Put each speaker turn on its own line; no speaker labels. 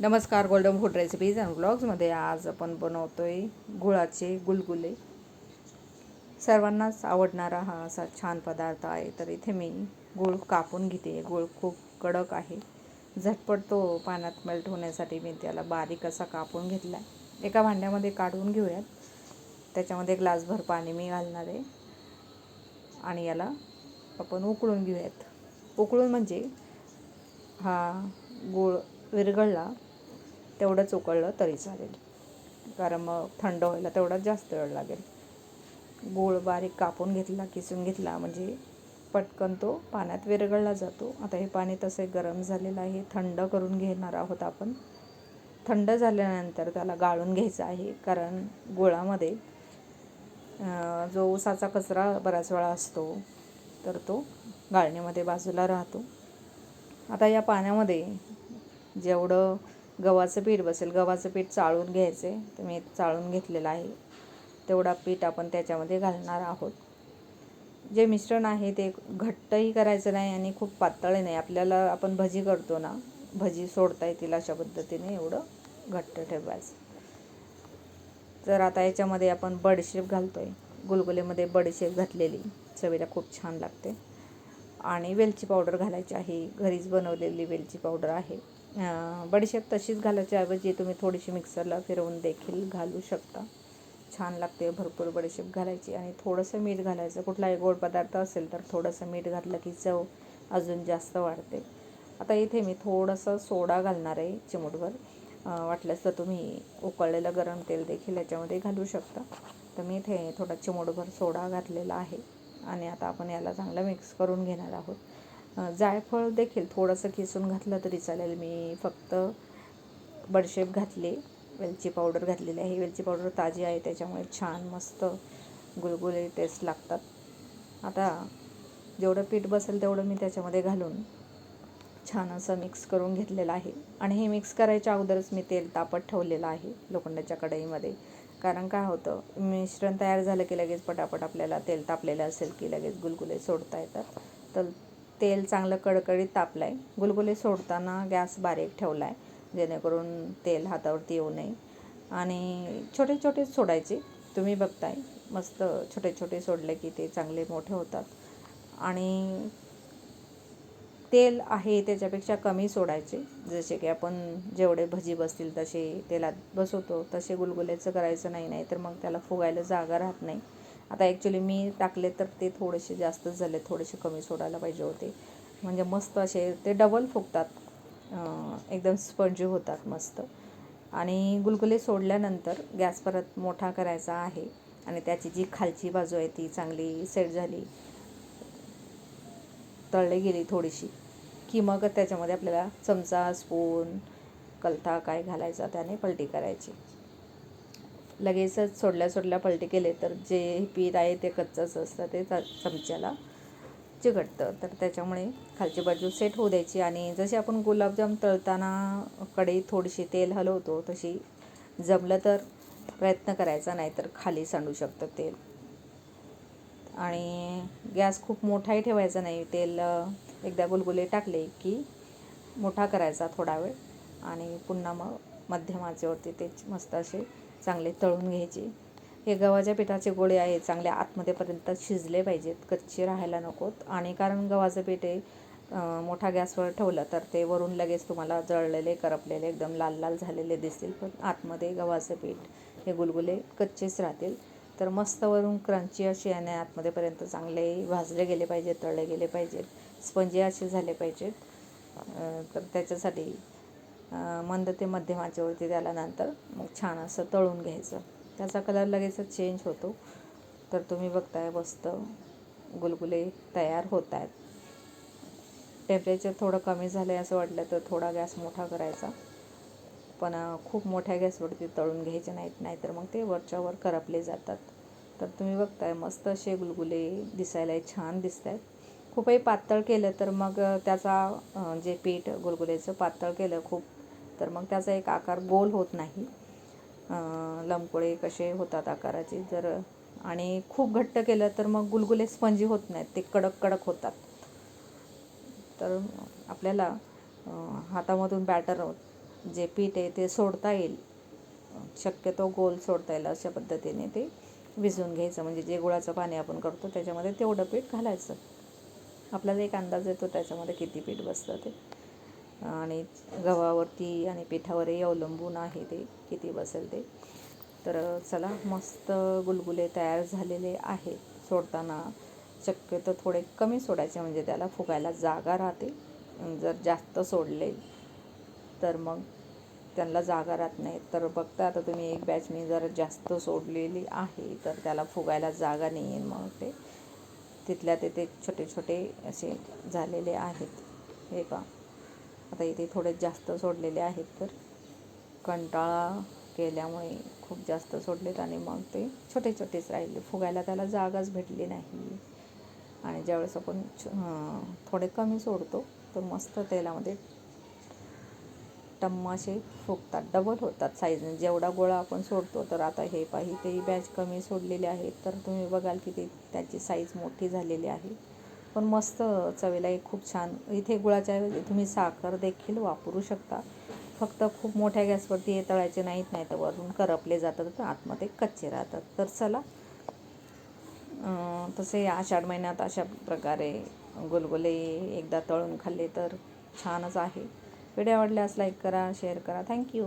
नमस्कार golden food recipes and ब्लॉग्समध्ये आज आपण बनवतो आहे गुळाचे गुलगुले. सर्वांनाच आवडणारा हा असा छान पदार्थ आहे तर इथे मी गुळ कापून घेते. गुळ खूप कडक आहे. झटपट तो पाण्यात मेल्ट होण्यासाठी मी त्याला बारीक असा कापून घेतला आहे. एका भांड्यामध्ये काढून घेऊयात. त्याच्यामध्ये ग्लासभर पाणी मी घालणार आहे. आणि याला आपण उकळून घेऊयात. उकळून म्हणजे हा गूळ विरघळला तेवढंच उकळलं तरी चालेल. कारण मग थंड व्हायला तेवढाच जास्त वेळ लागेल. गूळ बारीक कापून घेतला किसून घेतला म्हणजे पटकन तो पाण्यात विरघळला जातो. आता हे पाणी तसे गरम झालेलं आहे थंड करून घेणार आहोत आपण. थंड झाल्यानंतर त्याला गाळून घ्यायचं आहे कारण गुळामध्ये जो ऊसाचा कचरा बऱ्याच वेळा असतो तर तो गाळणीमध्ये बाजूला राहतो. आता या पाण्यामध्ये जेवढं गव्हाचं पीठ बसेल. गव्हाचं पीठ चाळून घ्यायचं. आहे तर मी चाळून घेतलेलं आहे. तेवढा पीठ आपण त्याच्यामध्ये घालणार आहोत. जे मिश्रण आहे ते घट्टही करायचं नाही आणि खूप पातळही नाही. आपल्याला आपण भजी करतो ना भजी सोडता येतील अशा पद्धतीने एवढं घट्ट ठेवायचं. तर आता याच्यामध्ये आपण बडीशेप घालतो आहे गुलगुलेमध्ये बडीशेप घातलेली. चवीला खूप छान लागते. आणि वेलची पावडर घालायची आहे. घरीच बनवलेली वेलची पावडर आहे. बडीशेप तशीच घालायच्या ऐवजी तुम्ही थोडीशी मिक्सरला फिरवून देखील घालू शकता. छान लागते भरपूर बडीशेप घालायची आणि थोडंसं मीठ घालायचं. कुठलाही गोड पदार्थ असेल तर थोडंसं मीठ घातलं की चव अजून जास्त वाढते. आता इथे मी थोडंसं सोडा घालणार आहे चिमूटभर. वाटल्यास तर तुम्ही उकळलेलं गरम तेल देखील याच्यामध्ये घालू शकता. तर मी इथे थोडा चिमूटभर सोडा घातलेला आहे. आणि आता आपण याला चांगलं मिक्स करून घेणार आहोत. जायफळ देखील थोडंसं किसून घातलं तरी चालेल. मी फक्त बडशेप घातली वेलची पावडर घातलेली आहे. वेलची पावडर ताजी आहे त्याच्यामुळे छान मस्त गुलगुले टेस्ट लागतात. आता जेवढं पीठ बसेल तेवढं मी त्याच्यामध्ये घालून छान असं मिक्स करून घेतलेलं आहे. आणि हे मिक्स करायच्या अगोदरच मी तेल तापत ठेवलेलं आहे लोखंडाच्या कढईमध्ये. कारण काय होतं मिश्रण तयार झालं की लगेच पटापट आपल्याला तेल तापलेलं असेल की लगेच गुलगुले सोडता येतात. तर तेल चांगलं कडकडीत तापलं आहे गुलगुले सोडताना गॅस बारीक ठेवला आहे जेणेकरून तेल हातावरती येऊ नये. आणि छोटे छोटे सोडायचे. तुम्ही बघताय मस्त छोटे छोटे सोडले की ते चांगले मोठे होतात. आणि तेल आहे त्याच्यापेक्षा कमी सोडायचे. जसे की आपण जेवढे भजी बसतील तसे तेलात बसवतो. तसे गुलगुल्याचं करायचं नाही नाही तर मग त्याला फुगायला जागा राहत नाही. आता ॲक्च्युली मी टाकले तर ते थोडेसे जास्तच झाले थोडेसे कमी सोडायला पाहिजे होते. म्हणजे मस्त असे ते डबल फुगतात. एकदम स्पंजी होतात मस्त. आणि गुलगुले सोडल्यानंतर गॅस परत मोठा करायचा आहे. आणि त्याची जी खालची बाजू आहे ती चांगली सेट झाली. तळली गेली थोडीशी. की मग त्याच्यामध्ये आपल्याला चमचा स्पून कलथा काय घालायचा त्याने पलटी करायची. लगेचच सोडल्या सोडल्या पलटी केले तर जे पीठ आहे ते कच्चंच असतं ते चमच्याला चिकटतं तर त्याच्यामुळे खालची बाजू सेट होऊ द्यायची आणि जसे आपण गुलाबजाम तळताना कडे थोडीशी तेल हलवतो तशी जमलं तर प्रयत्न करायचा नाही तर खाली सांडू शकतं तेल. आणि गॅस खूप मोठाही ठेवायचा नाही. तेल एकदा गुलगुले टाकले की मोठा करायचा थोडा वेळ आणि पुन्हा मग मध्यम आचेवरती ते मस्त असे चांगले तळून घ्यायचे. हे गव्हाच्या पिठाचे गोळे आहे चांगले आतमध्येपर्यंत शिजले पाहिजेत. कच्चे राहायला नकोत. आणि कारण गव्हाचं पीठ हे मोठा गॅसवर ठेवलं तर ते वरून लगेच तुम्हाला जळलेले करपलेले एकदम लाल लाल झालेले दिसतील. पण आतमध्ये गव्हाचं पीठ हे गुलगुले कच्चेच राहतील. तर मस्त वरून क्रंची अशी आणि आतमध्येपर्यंत चांगले भाजले गेले पाहिजेत तळले गेले पाहिजेत. स्पंजी असे झाले पाहिजेत. तर त्याच्यासाठी मंद ते मध्यम आचेवरती त्याला मग छान असं तळून घ्यायचं. त्याचा कलर लगेचच चेंज होतो. तर तुम्ही बघताय मस्त गुलगुले तयार होत आहेत टेम्परेचर थोडं कमी झालं आहे असं वाटलं तर थोडा गॅस मोठा करायचा. पण खूप मोठ्या गॅसवरती तळून घ्यायचे नाहीत नाहीतर मग ते वरच्यावर करपले जातात. तर तुम्ही बघताय मस्त असे गुलगुले दिसायला छान दिसत आहेत खूपही पातळ केलं तर मग त्याचा जे पीठ गुलगुलेचं पातळ केलं खूप तर मग त्याचा एक आकार गोल होत नाही. लंबकोळे कसे होतात आकाराचे? जर आणि खूप घट्ट केलं तर मग गुलगुले स्पंजी होत नाहीत ते कडक कडक होतात. तर आपल्याला हातामधून बॅटर जे पीठ आहे ते सोडता येईल. शक्यतो गोल सोडता येईल अशा पद्धतीने ते विझून घ्यायचं. म्हणजे जे गुळाचं पाणी आपण करतो त्याच्यामध्ये तेवढं पीठ घालायचं. आपल्याला एक अंदाज येतो त्याच्यामध्ये किती पीठ बसतं ते. आणि गव्हावरती आणि पिठावरही अवलंबून आहे ते किती बसेल ते. तर चला मस्त गुलगुले तयार झालेले आहेत सोडताना. शक्यतो थोडे कमी सोडायचे म्हणजे त्याला फुगायला जागा राहते. जर जास्त सोडले तर मग त्यांना जागा राहत नाही. तर बघता आता तुम्ही एक बॅच मी जर जास्त सोडलेली आहे तर त्याला फुगायला जागा नाही आहे मग ते. तिथल्या तिथे छोटे छोटे असे झालेले आहेत. हे का आता इथे थोडे जास्त सोडलेले आहेत तर कंटाळा केल्यामुळे खूप जास्त सोडलेत आणि मग ते छोटे छोटेच राहिले. फुगायला त्याला जागाच भेटली नाही. आणि ज्यावेळेस आपण छ- थोडे कमी सोडतो तर मस्त तेलामध्ये टम्म असे फुगतात डबल होतात साईजने जेवढा गोळा आपण सोडतो तर आता हे पाही ते बॅच कमी सोडलेले आहेत तर तुम्ही बघाल की ते त्याची साईज मोठी झालेली आहे. पण मस्त चवीला एक खूप छान. इथे गुळाच्या ऐवजी तुम्ही साखर देखील वापरू शकता. फक्त खूप मोठ्या गॅसवरती हे तळायचे नाहीत नाही तर वरून करपले जातात तर आतमध्ये कच्चे राहतात. तर चला तसे आषाढ महिन्यात अशा प्रकारे गुलगुले एकदा तळून खाल्ले तर छानच आहे. व्हिडिओ आवडल्यास लाईक करा शेअर करा. थँक्यू